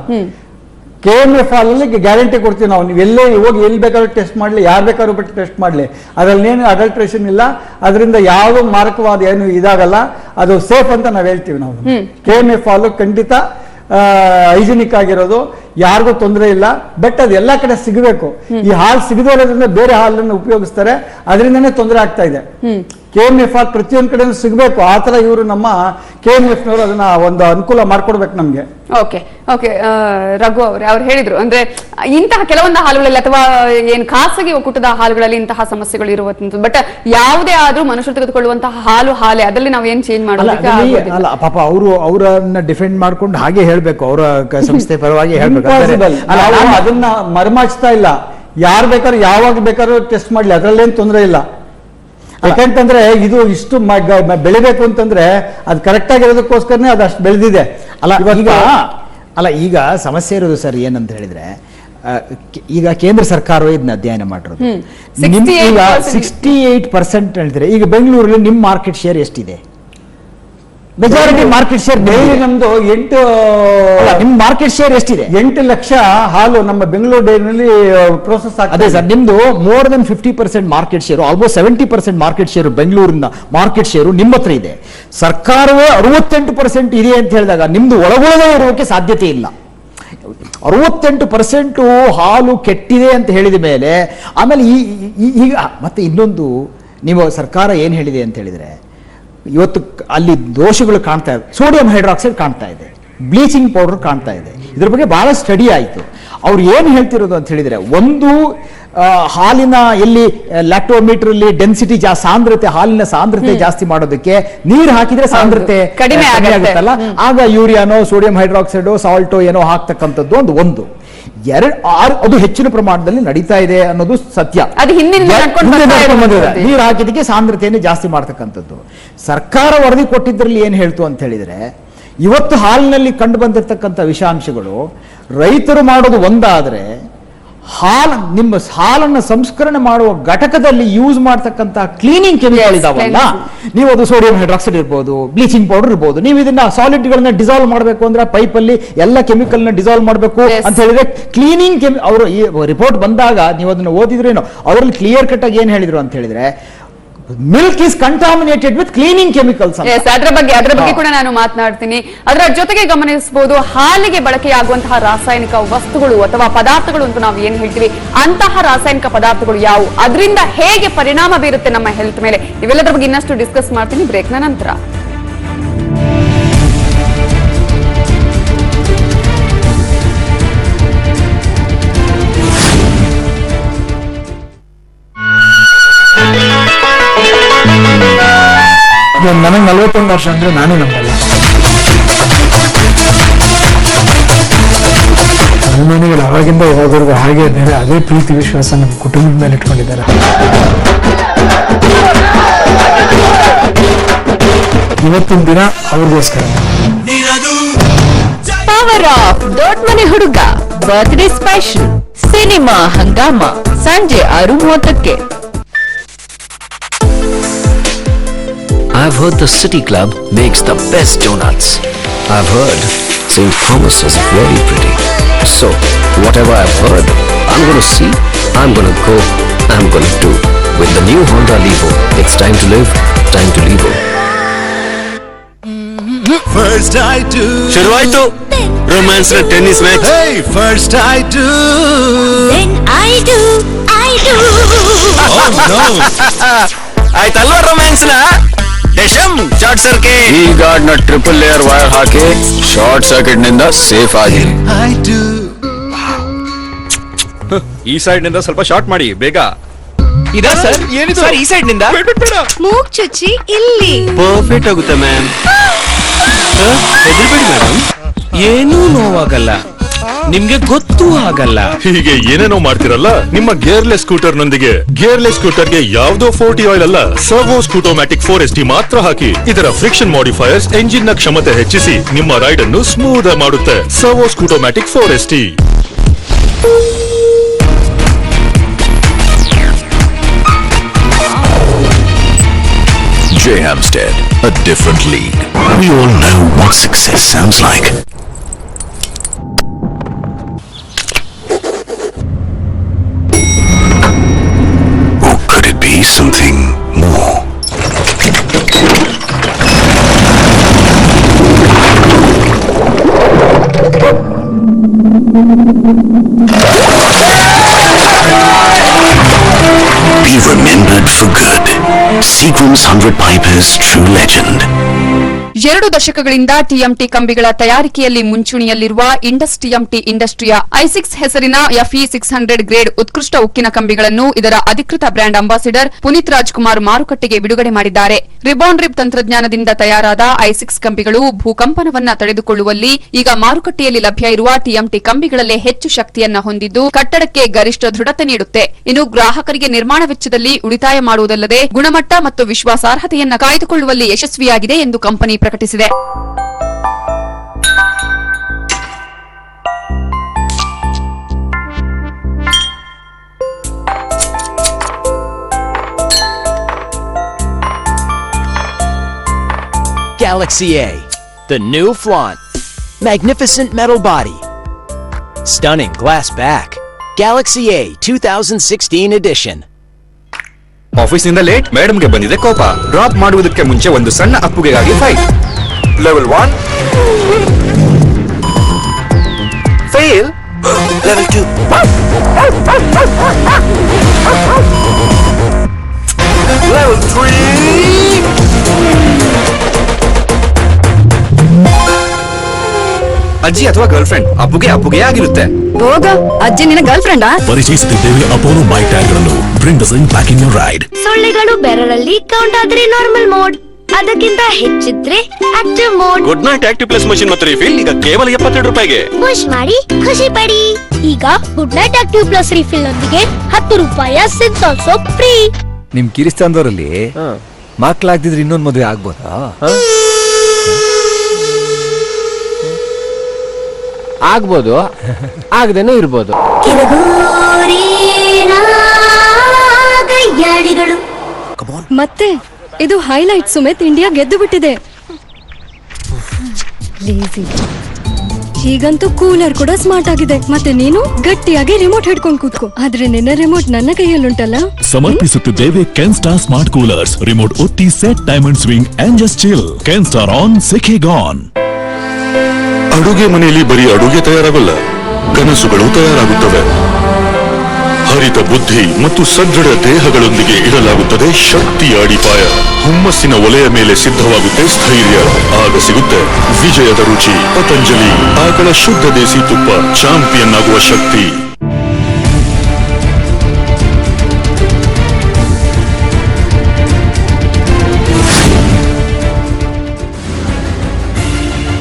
Speaker 3: ಕೆ ಎಂ ಎಫ್ ಅಲ್ಲಿ ಗ್ಯಾರಂಟಿ ಕೊಡ್ತೀವಿ ನಾವು. ನೀವು ಎಲ್ಲೇ ಹೋಗಿ ಎಲ್ಲಿ ಬೇಕಾದ್ರೂ ಟೆಸ್ಟ್ ಮಾಡಲಿ ಯಾರು ಬೇಕಾದ್ರೂ ಬಿಟ್ಟು ಟೆಸ್ಟ್ ಮಾಡಲಿ. ಅದರಲ್ಲಿ ಏನು ಅಡಲ್ಟ್ರೇಷನ್ ಇಲ್ಲ. ಅದರಿಂದ ಯಾವ ಮಾರಕವಾದ ಏನು ಇದಾಗಲ್ಲ. ಅದು ಸೇಫ್ ಅಂತ ನಾವು ಹೇಳ್ತೀವಿ ನಾವು. ಕೆ ಎಂ ಎಫ್ ಹಾಲು ಖಂಡಿತ ಹೈಜಿನಿಕ್ ಆಗಿರೋದು. ಯಾರಿಗೂ ತೊಂದರೆ ಇಲ್ಲ. ಬಟ್ ಅದು ಎಲ್ಲ ಕಡೆ ಸಿಗಬೇಕು. ಈ ಹಾಲು ಸಿಗದೇ ಇರೋದ್ರಿಂದ ಬೇರೆ ಹಾಲನ್ನು ಉಪಯೋಗಿಸ್ತಾರೆ. ಅದರಿಂದನೇ ತೊಂದರೆ ಆಗ್ತಾ ಇದೆ. ಕೆ ಎಂ ಎಫ್ ಆಗಿ ಪ್ರತಿಯೊಂದು ಕಡೆ ಸಿಗಬೇಕು. ಆ ತರ ಇವರು ನಮ್ಮ ಕೆ ಎಂ ಎಫ್ ನವರು ಅದನ್ನ ಒಂದು ಅನುಕೂಲ ಮಾಡ್ಕೊಡ್ಬೇಕು ನಮ್ಗೆ.
Speaker 1: ಓಕೆ ಓಕೆ ರಘು ಅವ್ರೆ ಅವ್ರು ಹೇಳಿದ್ರು ಅಂದ್ರೆ ಇಂತಹ ಕೆಲವೊಂದು ಹಾಲುಗಳಲ್ಲಿ ಅಥವಾ ಏನ್ ಖಾಸಗಿ ಒಕ್ಕೂಟದ ಹಾಲುಗಳಲ್ಲಿ ಇಂತಹ ಸಮಸ್ಯೆಗಳು ಇರುವಂತದ್ದು ಬಟ್ ಯಾವುದೇ ಆದ್ರೂ ಮನುಷ್ಯರು ತೆಗೆದುಕೊಳ್ಳುವಂತಹ ಹಾಲು ಹಾಲೆ ಅದರಲ್ಲಿ ನಾವು ಏನ್ ಚೇಂಜ್
Speaker 2: ಅಲ್ಲ
Speaker 1: ಮಾಡೋದಕ್ಕೆ
Speaker 2: ಅಲ್ಲ ಪಾಪ ಅವರು ಅವರನ್ನ ಡಿಫೆಂಡ್ ಮಾಡ್ಕೊಂಡು ಹಾಗೆ ಹೇಳ್ಬೇಕು ಅವರ ಸಂಸ್ಥೆ ಪರವಾಗಿ ಹೇಳ್ಬೇಕು.
Speaker 3: ಅದನ್ನ ಮರಮಾಚ್ತಾ ಇಲ್ಲ. ಯಾರು ಬೇಕಾದ್ರೂ ಯಾವಾಗ ಬೇಕಾದ್ರೂ ಟೆಸ್ಟ್ ಮಾಡ್ಲಿ ಅದ್ರಲ್ಲೇನ್ ತೊಂದರೆ ಇಲ್ಲ. ಯಾಕಂತಂದ್ರೆ ಇದು ಇಷ್ಟು ಬೆಳಿಬೇಕು ಅಂತಂದ್ರೆ ಅದು ಕರೆಕ್ಟ್ ಆಗಿರೋದಕ್ಕೋಸ್ಕರನೇ ಅದು ಅಷ್ಟು ಬೆಳೆದಿದೆ.
Speaker 2: ಅಲ್ಲ ಈಗ ಅಲ್ಲ ಈಗ ಸಮಸ್ಯೆ ಇರೋದು ಸರ್ ಏನಂತ ಹೇಳಿದ್ರೆ ಆ, ಈಗ ಕೇಂದ್ರ ಸರ್ಕಾರವೇ ಇದನ್ನ ಅಧ್ಯಯನ ಮಾಡಿರೋದು. ಈಗ
Speaker 1: 68%
Speaker 2: ಸಿಕ್ಸ್ಟಿ ಏಟ್ ಪರ್ಸೆಂಟ್ ಹೇಳಿದ್ರೆ ಈಗ ಬೆಂಗಳೂರಲ್ಲಿ ನಿಮ್ಮ ಮಾರ್ಕೆಟ್ ಶೇರ್ ಎಷ್ಟಿದೆ? ಮೆಜಾರಿಟಿ ಮಾರ್ಕೆಟ್ ಶೇರ್
Speaker 3: ಡೈಲಿ ನಮ್ದು ಎಂಟು
Speaker 2: ನಿಮ್ ಮಾರ್ಕೆಟ್ ಶೇರ್ ಎಷ್ಟಿದೆ?
Speaker 3: ಎಂಟು ಲಕ್ಷ ಹಾಲು ನಮ್ಮ ಬೆಂಗಳೂರು ಡೈರಿನಲ್ಲಿ ಪ್ರೋಸೆಸ್
Speaker 2: ಅದೇ
Speaker 3: ಆಗ್ತದೆ
Speaker 2: ಸರ್ ನಿಮ್ದು more than fifty percent market share almost seventy percent market share ಬೆಂಗಳೂರಿನ ಮಾರ್ಕೆಟ್ ಶೇರು ನಿಮ್ಮ ಹತ್ರ ಇದೆ. ಸರ್ಕಾರವೇ ಅರವತ್ತೆಂಟು ಪರ್ಸೆಂಟ್ ಇದೆ ಅಂತ ಹೇಳಿದಾಗ ನಿಮ್ದು ಒಳಗೊಳಗೇ ಇರೋಕೆ ಸಾಧ್ಯತೆ ಇಲ್ಲ. ಅರವತ್ತೆಂಟು ಪರ್ಸೆಂಟು ಹಾಲು ಕೆಟ್ಟಿದೆ ಅಂತ ಹೇಳಿದ ಮೇಲೆ ಆಮೇಲೆ ಈ- ಈಗ ಮತ್ತೆ ಇನ್ನೊಂದು ನೀವು ಸರ್ಕಾರ ಏನು ಹೇಳಿದೆ ಅಂತ ಹೇಳಿದ್ರೆ ಇವತ್ತು ಅಲ್ಲಿ ದೋಷಗಳು ಕಾಣ್ತಾ ಇದೆ ಸೋಡಿಯಂ ಹೈಡ್ರಾಕ್ಸೈಡ್ ಕಾಣ್ತಾ ಇದೆ. ಬ್ಲೀಚಿಂಗ್ ಪೌಡರ್ ಕಾಣ್ತಾ ಇದೆ. ಇದ್ರ ಬಗ್ಗೆ ಬಹಳ ಸ್ಟಡಿ ಆಯಿತು. ಅವ್ರು ಏನು ಹೇಳ್ತಿರೋದು ಅಂತ ಹೇಳಿದ್ರೆ ಒಂದು ಹಾಲಿನ ಎಲ್ಲಿ ಲ್ಯಾಕ್ಟೋಮೀಟರ್ ಅಲ್ಲಿ ಡೆನ್ಸಿಟಿ ಜಾ ಸಾಂದ್ರತೆ ಹಾಲಿನ ಸಾಂದ್ರತೆ ಜಾಸ್ತಿ ಮಾಡೋದಕ್ಕೆ ನೀರು ಹಾಕಿದ್ರೆ ಸಾಂದ್ರತೆ
Speaker 1: ಕಡಿಮೆ.
Speaker 2: ಆಗುತ್ತಲ್ಲ? ಆಗ ಯೂರಿಯಾನೋ ಸೋಡಿಯಂ ಹೈಡ್ರಾಕ್ಸೈಡೋ ಸಾಲ್ಟೋ ಏನೋ ಹಾಕ್ತಕ್ಕಂಥದ್ದು ಒಂದು ಒಂದು. ಎರಡು ಅದು ಹೆಚ್ಚಿನ ಪ್ರಮಾಣದಲ್ಲಿ ನಡೀತಾ ಇದೆ ಅನ್ನೋದು ಸತ್ಯ. ನೀರು ಹಾಕಿದಕ್ಕೆ ಸಾಂದ್ರತೆಯನ್ನು ಜಾಸ್ತಿ ಮಾಡ್ತಕ್ಕಂಥದ್ದು. ಸರ್ಕಾರ ವರದಿ ಕೊಟ್ಟಿದ್ರಲ್ಲಿ ಏನು ಹೇಳ್ತು ಅಂತ ಹೇಳಿದ್ರೆ ಇವತ್ತು ಹಾಲಿನಲ್ಲಿ ಕಂಡು ಬಂದಿರತಕ್ಕಂಥ ವಿಷಾಂಶಗಳು ರೈತರು ಮಾಡೋದು ಒಂದಾದ್ರೆ ಹಾಲು ನಿಮ್ಮ ಹಾಲನ್ನು ಸಂಸ್ಕರಣೆ ಮಾಡುವ ಘಟಕದಲ್ಲಿ ಯೂಸ್ ಮಾಡ್ತಕ್ಕಂತಹ ಕ್ಲೀನಿಂಗ್ ಕೆಮಿಕಲ್ ಇದಾವಲ್ಲ? ನೀವು ಅದು ಸೋಡಿಯಂ ಹೈಡ್ರಾಕ್ಸೈಡ್ ಇರ್ಬೋದು ಬ್ಲೀಚಿಂಗ್ ಪೌಡರ್ ಇರ್ಬೋದು ನೀವು ಇದನ್ನ ಸಾಲಿಡ್ ಗಳನ್ನ ಡಿಸಾಲ್ವ್ ಮಾಡಬೇಕು ಅಂದ್ರೆ ಪೈಪ್ ಅಲ್ಲಿ ಎಲ್ಲ ಕೆಮಿಕಲ್ನ ಡಿಸಾಲ್ವ್ ಮಾಡಬೇಕು ಅಂತ ಹೇಳಿದ್ರೆ ಕ್ಲೀನಿಂಗ್ ಕೆಮಿ ಅವರು ಈ ರಿಪೋರ್ಟ್ ಬಂದಾಗ ನೀವು ಅದನ್ನ ಓದಿದ್ರೇನು ಅವರಲ್ಲಿ ಕ್ಲಿಯರ್ ಕಟ್ ಆಗಿ ಏನ್ ಹೇಳಿದ್ರು ಅಂತ ಹೇಳಿದ್ರೆ milk is contaminated with cleaning
Speaker 1: chemicals ಅದರ ಬಗ್ಗೆ ಅದರ ಬಗ್ಗೆ. ಕೂಡ ನಾನು ಮಾತನಾಡ್ತೀನಿ. ಅದರ ಜೊತೆಗೆ ಗಮನಿಸಬಹುದು ಹಾಲಿಗೆ ಬಳಕೆಯಾಗುವಂತಹ ರಾಸಾಯನಿಕ ವಸ್ತುಗಳು ಅಥವಾ ಪದಾರ್ಥಗಳು ಅಂತ ನಾವು ಏನ್ ಹೇಳ್ತೀವಿ? ಅಂತಹ ರಾಸಾಯನಿಕ ಪದಾರ್ಥಗಳು ಯಾವುವು? ಅದರಿಂದ ಹೇಗೆ ಪರಿಣಾಮ ಬೀರುತ್ತೆ ನಮ್ಮ ಹೆಲ್ತ್ ಮೇಲೆ? ಇವೆಲ್ಲದರ ಬಗ್ಗೆ ಇನ್ನಷ್ಟು ಡಿಸ್ಕಸ್ ಮಾಡ್ತೀನಿ. ಬ್ರೇಕ್ನ ನಂತರ.
Speaker 4: ನನಗೆ ನಲ್ವತ್ತೊಂದು ವರ್ಷ ಅಂದ್ರೆ ನಾನೇ ನಂಬಲ್ಲ. ಅಭಿಮಾನಿಗಳು ಅವಾಗಿಂದ ಇವಾಗವರೆಗೂ ಹಾಗೆ ಇದ್ದಾರೆ, ಅದೇ ಪ್ರೀತಿ, ವಿಶ್ವಾಸ ನಮ್ಮ ಕುಟುಂಬದ ಮೇಲೆ ಇಟ್ಕೊಂಡಿದ್ದಾರೆ. ಇವತ್ತಿನ ದಿನ ಅವ್ರಿಗೋಸ್ಕರ.
Speaker 5: ಪವರ್ ಆಫ್ ದೊಡ್ಡ ಮನೆ ಹುಡುಗ ಬರ್ತ್ಡೇ ಸ್ಪೆಷಲ್ ಸಿನಿಮಾ ಹಂಗಾಮ ಸಂಜೆ ಆರು ಮೂವತ್ತಕ್ಕೆ.
Speaker 6: I've heard the City Club makes the best donuts. I've heard St. Thomas is very pretty. So, whatever I've heard, I'm gonna see, I'm gonna go, I'm gonna do. With the new Honda Levo, it's time to live, time to Levo.
Speaker 7: First I do.
Speaker 6: ಶುರುವಾಯ್ತು romance tennis match
Speaker 7: Hey, first I do.
Speaker 5: I do I do
Speaker 7: Oh no.
Speaker 6: ಆಯ್ತಲ್ವಾ romance ನ ಡೆಶಮ್ short circuit ಈ ಗಾರ್ಡ್ನ triple layer wire ಹಾಕಿ short ಸರ್ಕಿಟ್ನಿಂದ safe ಆಗಿ.
Speaker 8: ಈ ಸೈಡ್ನಿಂದ ಸ್ವಲ್ಪ ಶಾರ್ಟ್ ಮಾಡಿ ಬೇಗ.
Speaker 6: ಇದಾ ಸರ್? ಸರ್ ಈ ಸೈಡ್ನಿಂದ?
Speaker 5: ಮೂಗ್ ಚುಚ್ಚಿ ಇಲ್ಲಿ.
Speaker 6: ಪರ್ಫೆಕ್ಟ್ ಆಗುತ್ತೆ ಮ್ಯಾಮ್ ಹೆದರ್ಬೇಡಿ ಮೇಡಮ್ ಏನೂ ನೋವಾಗಲ್ಲ. ನಿಮ್ಗೆ ಗೊತ್ತೂ ಆಗಲ್ಲ
Speaker 8: ಹೀಗೆ ಏನೇನೋ ಮಾಡ್ತಿರಲ್ಲ ನಿಮ್ಮ ಗೇರ್ಲೆಸ್ ಸ್ಕೂಟರ್ ನೊಂದಿಗೆ ಗೇರ್ಲೆಸ್ ಸ್ಕೂಟರ್ಗೆ ಯಾವ್ದೋ ಫೋರ್ಟಿ ಆಯಿಲ್ ಅಲ್ಲ Servo Scootomatic four S T ಮಾತ್ರ ಹಾಕಿ ಇದರ ಫ್ರಿಕ್ಷನ್ ಮಾಡಿಫೈಯರ್ಸ್ ಎಂಜಿನ್ನ ಕ್ಷಮತೆ ಹೆಚ್ಚಿಸಿ ನಿಮ್ಮ ರೈಡ್ ಅನ್ನು ಸ್ಮೂತ್ ಮಾಡುತ್ತೆ servo ಸ್ಕೂಟೋಮ್ಯಾಟಿಕ್ four S T
Speaker 7: Jay Hamstead, a different league. We all know what success sounds like. Seagram's 100 Pipers True Legend.
Speaker 1: ಎರಡು ದಶಕಗಳಿಂದ ಟಿಎಂಟಿ ಕಂಬಿಗಳ ತಯಾರಿಕೆಯಲ್ಲಿ ಮುಂಚೂಣಿಯಲ್ಲಿರುವ ಇಂಡಸ್ ಟಿಎಂಟಿ ಇಂಡಸ್ಟ್ರಿಯ ಐಸಿಕ್ಸ್ ಹೆಸರಿನ ಎಫ್ಇ ಸಿಕ್ಸ್ ಹಂಡ್ರೆಡ್ ಗ್ರೇಡ್ ಉತ್ಕೃಷ್ಟ ಉಕ್ಕಿನ ಕಂಬಿಗಳನ್ನು ಇದರ ಅಧಿಕೃತ ಬ್ರ್ಯಾಂಡ್ ಅಂಬಾಸಿಡರ್ ಪುನೀತ್ ರಾಜ್ಕುಮಾರ್ ಮಾರುಕಟ್ಟೆಗೆ ಬಿಡುಗಡೆ ಮಾಡಿದ್ದಾರೆ. ರಿಬಾನ್ ರಿಬ್ ತಂತ್ರಜ್ಞಾನದಿಂದ ತಯಾರಾದ ಐಸಿಕ್ಸ್ ಕಂಬಿಗಳು ಭೂಕಂಪನವನ್ನ ತಡೆದುಕೊಳ್ಳುವಲ್ಲಿ ಈಗ ಮಾರುಕಟ್ಟೆಯಲ್ಲಿ ಲಭ್ಯ ಇರುವ ಟಿಎಂಟಿ ಕಂಬಿಗಳಲ್ಲೇ ಹೆಚ್ಚು ಶಕ್ತಿಯನ್ನ ಹೊಂದಿದ್ದು ಕಟ್ಟಡಕ್ಕೆ ಗರಿಷ್ಠ ದೃಢತೆ ನೀಡುತ್ತೆ. ಇನ್ನು ಗ್ರಾಹಕರಿಗೆ ನಿರ್ಮಾಣ ವೆಚ್ಚದಲ್ಲಿ ಉಳಿತಾಯ ಮಾಡುವುದಲ್ಲದೆ ಗುಣಮಟ್ಟ ಮತ್ತು ವಿಶ್ವಾಸಾರ್ಹತೆಯನ್ನ ಕಾಯ್ದುಕೊಳ್ಳುವಲ್ಲಿ ಯಶಸ್ವಿಯಾಗಿದೆ ಎಂದು ಕಂಪನಿ ಪ್ರಕಟಿಸಿದೆ
Speaker 9: Galaxy A, the new flaunt. Magnificent metal body. Stunning glass back. Galaxy A 2016 edition.
Speaker 8: ಆಫೀಸ್ನಿಂದ ಲೇಟ್ ಮೇಡಮ್ಗೆ ಬಂದಿದೆ ಕೋಪ. ಡ್ರಾಪ್ ಮಾಡುವುದಕ್ಕೆ ಮುಂಚೆ ಒಂದು ಸಣ್ಣ ಅಪ್ಪುಗೆಗಾಗಿ fight level one fail
Speaker 9: level 2.
Speaker 8: Level three ಅಜ್ಜಿ ಅಥವಾ ಗರ್ಲ್ ಫ್ರೆಂಡ್ ಅಪ್ಪುಗೆ ಅಪ್ಪುಗೆ ಆಗಿರುತ್ತೆ.
Speaker 5: ಹೋಗ ಅಜ್ಜಿ ನಿನ್ನ ಗರ್ಲ್ ಫ್ರೆಂಡಾ
Speaker 7: ಪರಿಚಯಿಸುತ್ತಿದ್ದೇವೆ Apollo bike ಟ್ಯಾಗ್ಗಳನ್ನು bring back in your ride
Speaker 10: ಸೊಳ್ಳೆಗಳು ಬೆರಳಲ್ಲಿ ಕೌಂಟ್ ಆದ್ರೆ ನಾರ್ಮಲ್ ಮೋಡ್ ಅದಕ್ಕಿಂತ ಹೆಚ್ಚಿದ್ರೆ active mode
Speaker 6: good night active plus machine ಮತ್ತು ರಿಫಿಲ್ ಈಗ ಕೇವಲ ಎಪ್ಪತ್ತೆರಡು ರೂಪಾಯಿಗೆ.
Speaker 10: ಪುಷ್ ಮಾಡಿ ಖುಷಿ ಪಡಿ. ಈಗ good night active plus refill ನೊಂದಿಗೆ ಹತ್ತು ರೂಪಾಯಿಯ ಸಿಂಥಾಲ್ ಸೋಪ್ ಫ್ರೀ
Speaker 11: ನಿಮ್ ಕಿರಿಸ್ತಾನ್ದವರಲ್ಲಿ ಮಕ್ಳಾಗ್ದಿದ್ರೆ ಇನ್ನೊಂದ್ ಮದುವೆ ಆಗ್ಬೋದಾ?
Speaker 12: ಆಗ್ಬೋದು. ಆಗದೇನು ಇರ್ಬೋದು.
Speaker 13: ಮತ್ತೆ ಇದು ಹೈಲೈಟ್ ಸುಮೇತ್ ಇಂಡಿಯಾ ಗೆದ್ದು ಬಿಟ್ಟಿದೆ. ಈಗಂತೂ ಕೂಲರ್ ಕೂಡ ಸ್ಮಾರ್ಟ್ ಆಗಿದೆ. ಮತ್ತೆ ನೀನು ಗಟ್ಟಿಯಾಗಿ ರಿಮೋಟ್ ಹಿಡ್ಕೊಂಡು ಕೂತ್ಕೋ. ಆದ್ರೆ ನಿನ್ನ ರಿಮೋಟ್ ನನ್ನ ಕೈಯಲ್ಲುಂಟಲ್ಲ?
Speaker 14: ಸಮರ್ಪಿಸುತ್ತಿದ್ದೇವೆ ಕೆನ್ಸ್ಟಾರ್ ಸ್ಮಾರ್ಟ್ ಕೂಲರ್ಸ್ ರಿಮೋಟ್ ಒತ್ತಿ set diamond swing and just chill Kenstar on ಸೆಕೆ ಗಾನ್
Speaker 8: ಅಡುಗೆ ಮನೆಯಲ್ಲಿ ಬರೀ ಅಡುಗೆ ತಯಾರಾಗಲ್ಲ, ಕನಸುಗಳು ತಯಾರಾಗುತ್ತವೆ. ಹರಿತ ಬುದ್ಧಿ ಮತ್ತು ಸದೃಢ ದೇಹಗಳೊಂದಿಗೆ ಇಡಲಾಗುತ್ತದೆ ಶಕ್ತಿಯ ಅಡಿಪಾಯ. ಹುಮ್ಮಸ್ಸಿನ ಒಲೆಯ ಮೇಲೆ ಸಿದ್ಧವಾಗುತ್ತೆ ಸ್ಥೈರ್ಯ. ಆಗ ಸಿಗುತ್ತೆ ವಿಜಯದ ರುಚಿ. ಪತಂಜಲಿ, ಆಕಳ ಶುದ್ಧ ದೇಸಿ ತುಪ್ಪ, ಚಾಂಪಿಯನ್ ಆಗುವ ಶಕ್ತಿ.